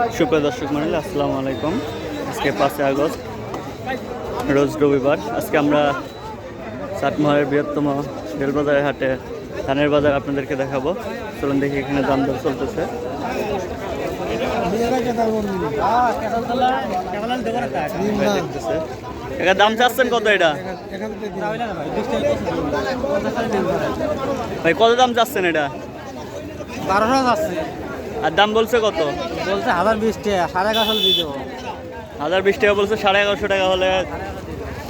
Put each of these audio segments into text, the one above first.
সুপ্রিয় দর্শক মন্ডলী, আসসালামু আলাইকুম। আজকে পাঁচই আগস্ট, রোজ রবিবার। আজকে আমরা চাটমোহরের বৃহত্তম রেলবাজারের হাটে ধানের বাজার আপনাদেরকে দেখাবো। চলুন দেখি এখানে দাম দর চলতেছে। এটা দাম চাচ্ছেন কত এটা? ভাই, কত দাম চাচ্ছেন এটা? বারোশো যাচ্ছে আর দাম বলছে কত? বলছে হাজার বিশ টাকা সাড়ে এগারোশো দিয়ে দেবো। হাজার বিশ টাকা বলছে সাড়ে এগারোশো টাকা হলে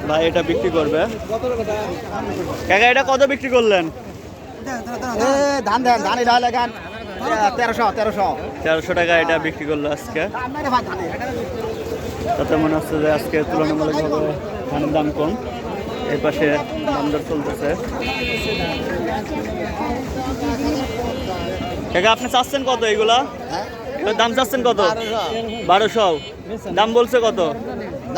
ভাই এটা বিক্রি করবে। কাকা এটা কত বিক্রি করলেন? ধান দেন ধান এটা লাগান তেরোশো তেরোশো। তেরোশো টাকা এটা বিক্রি করল আজকে। তাতে মনে হচ্ছে যে আজকে তুলনামূলকভাবে ধানের দাম কম। এই পাশে দাম দর চলতেছে। কাকা আপনি চাচ্ছেন কত এগুলা? এগুলোর দাম চাচ্ছেন কত? বারোশো। দাম বলছে কত?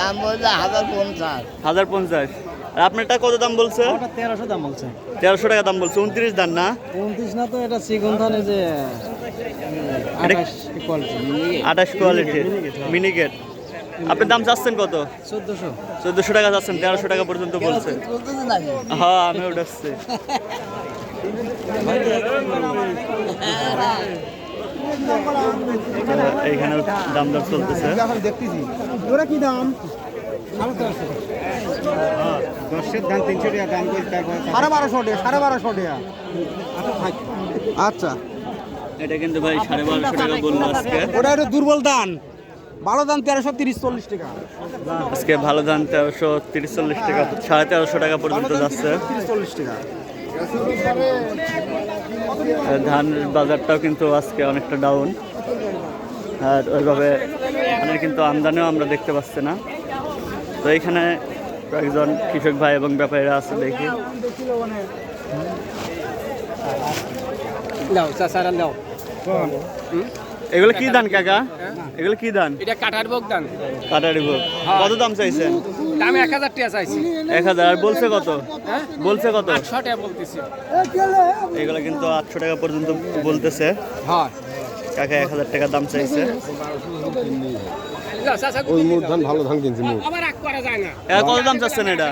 দাম বলছে হাজার পঞ্চাশ। হাজার পঞ্চাশ। আর আপনারটা কত দাম বলছে? তেরোশো দাম বলছে। তেরোশো টাকা দাম বলছে উনত্রিশ দান না? উনত্রিশ না তো এটা চিকন ধান যে আঠাশ কোয়ালিটির মিনিকেট আপনি দাম চাচ্ছেন কত? চোদ্দশো। চোদ্দশো টাকা চাচ্ছেন তেরোশো টাকা পর্যন্ত বলছে। হ্যাঁ আমি উঠাচ্ছি এইখানে দাম দর চলতেছে। দেখতেছি ওরা কি দাম? দশের দাম তিনশো টাকা দাম সাড়ে বারোশো টাকা সাড়ে বারোশো টাকা। আচ্ছা। এটা কিন্তু ভাই সাড়ে বারোশো টাকা বলল আজকে। ওটা একটু দুর্বল দান। ভালো দাম তেরোশো তিরিশ চল্লিশ টাকা। আজকে ভালো ধান তেরোশো তিরিশ চল্লিশ টাকা সাড়ে তেরোশো টাকা পর্যন্ত যাচ্ছে। তিরিশ চল্লিশ টাকা। ধান বাজারটাও কিন্তু আজকে অনেকটা ডাউন আর ওইভাবে ধানের কিন্তু আমদানিও আমরা দেখতে পাচ্ছি না। তো এইখানে কয়েকজন কৃষক ভাই এবং ব্যাপারীরা আছে দেখি। এগুলো কি ধান কাকা? এগুলো কি ধান? এটা কাটার কাটারি ভোগ। কত দাম চাইছেন? দাম এক হাজার টাকা চাইছি। এক হাজার আর বলছে কত? বলছে কত? আটশো টাকা বলতেছি। এগুলো কিন্তু আটশো টাকা পর্যন্ত বলতেছে। হ্যাঁ। কাকা এক হাজার টাকা দাম চাইছে। ওই ধান ভালো ধান কিনছি মুখ। আবার রাগ করা না। এটা কত দাম চাচ্ছেন এটা?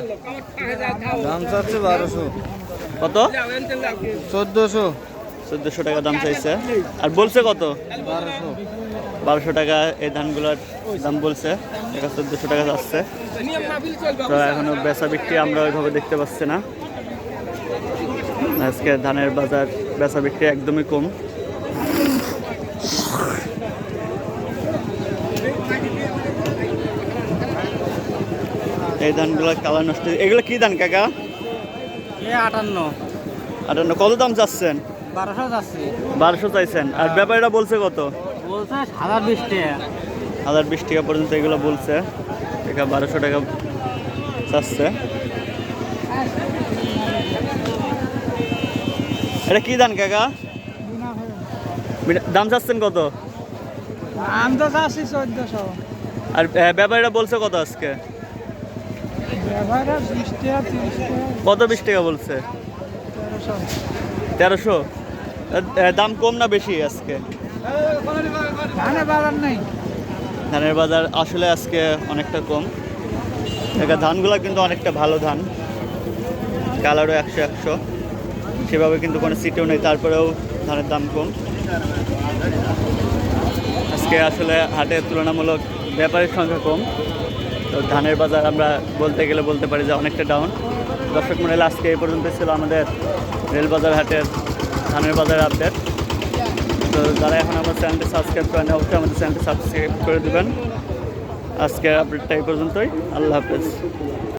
দাম চাচ্ছে বারোশো। কত? চোদ্দোশো। চোদ্দশো টাকা দাম চাইছে। আর বলছে কত? বারোশো টাকা এই ধানগুলোর দাম বলছে। এটা চোদ্দশো টাকা যাচ্ছে। তো এখনও বেচা বিক্রি আমরা ওইভাবে দেখতে পাচ্ছি না। আজকে ধানের বাজার বেচা বিক্রি একদমই কম। এই ধানগুলো কালার নষ্ট এগুলো কি ধান কাকা? আটান্ন। আটান্ন। কত দাম চাচ্ছেন? বারোশো যাচ্ছে। বারোশো চাইছেন। আর ব্যাপারটা বলছে কত? বলছে হাজার বিশ টাকা। হাজার বিশ টাকা পর্যন্ত এগুলো বলছে। এটা বারোশো টাকা চাচ্ছে। এটা কি দান কাকা? দাম চাচ্ছেন কত? আমি তো চাচ্ছি চোদ্দশো। আর আহ, ব্যাপারীরা বলছে কত আজকে? কত বিশ টাকা বলছে? তেরোশো। তেরোশো? দাম কম না বেশি আজকে? ধানে বাজার নেই। ধানের বাজার আসলে আজকে অনেকটা কম। ধানগুলো কিন্তু অনেকটা ভালো ধান। কালারও একশো একশো। সেভাবে কিন্তু কোনো সিটেও নেই তারপরেও ধানের দাম কম। আজকে আসলে হাটে তুলনামূলক ব্যাপারের সংখ্যা কম। তো ধানের বাজার আমরা বলতে গেলে বলতে পারি যে অনেকটা ডাউন দর্শক মন্ডলী আজকে এই পর্যন্ত ছিল আমাদের রেলবাজার হাটের ধানের বাজার আপডেট তো যারা এখন আমার চ্যানেলটি সাবস্ক্রাইব করেন, অবশ্যই আমাদের চ্যানেলটি সাবস্ক্রাইব করে দেবেন। আজকের আপডেটটা এই পর্যন্তই। আল্লাহ হাফেজ।